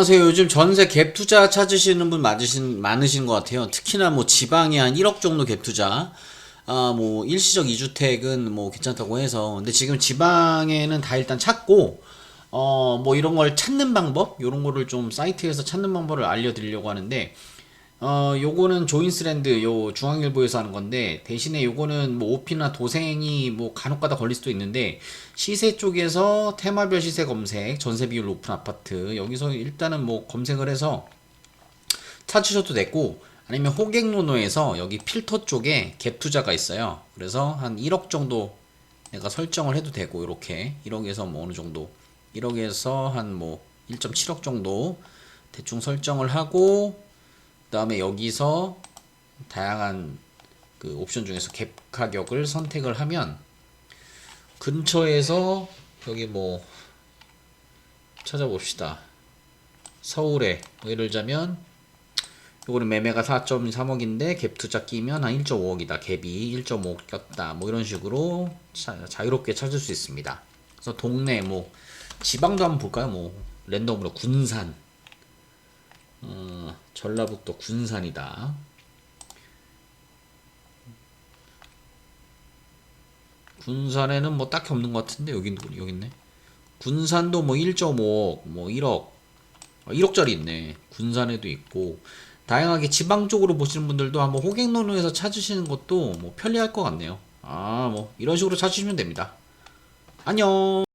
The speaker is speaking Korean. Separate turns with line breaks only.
안녕하세요. 요즘 전세 갭 투자 찾으시는 분 많으신, 많으신 것 같아요. 특히나 뭐 지방에 한 1억 정도 갭 투자. 아, 뭐, 일시적 2주택은 뭐 괜찮다고 해서. 근데 지금 지방에는 다 일단 찾고, 어, 뭐 이런 걸 찾는 방법? 요런 거를 좀 사이트에서 찾는 방법을 알려드리려고 하는데, 어, 요거는 조인스랜드, 요 중앙일보에서 하는 건데, 대신에 요거는 뭐 오피나 도생이 뭐 간혹가다 걸릴 수도 있는데, 시세 쪽에서 테마별 시세 검색, 전세 비율 높은 아파트, 여기서 일단은 뭐 검색을 해서 찾으셔도 되고, 아니면 호객노노에서 여기 필터 쪽에 갭 투자가 있어요. 그래서 한 1억 정도 내가 설정을 해도 되고, 이렇게. 1억에서 뭐 어느 정도. 1억에서 한 뭐 1.7억 정도 대충 설정을 하고, 그 다음에 여기서 다양한 그 옵션 중에서 갭 가격을 선택을 하면 근처에서 여기 뭐 찾아봅시다. 서울에 뭐 예를 들자면 요거는 매매가 4.3억인데 갭 투자 끼면 한 1.5억이다. 갭이 1.5억 꼈다. 뭐 이런 식으로 자, 자유롭게 찾을 수 있습니다. 그래서 동네 뭐 지방도 한번 볼까요? 뭐 랜덤으로 군산 어, 전라북도 군산이다. 군산에는 뭐 딱히 없는 것 같은데 여기 여기 있네. 군산도 뭐 1.5억, 뭐 1억, 1억짜리 있네. 군산에도 있고 다양하게 지방 쪽으로 보시는 분들도 한번 호객노노에서 찾으시는 것도 뭐 편리할 것 같네요. 아, 뭐 이런 식으로 찾으시면 됩니다. 안녕.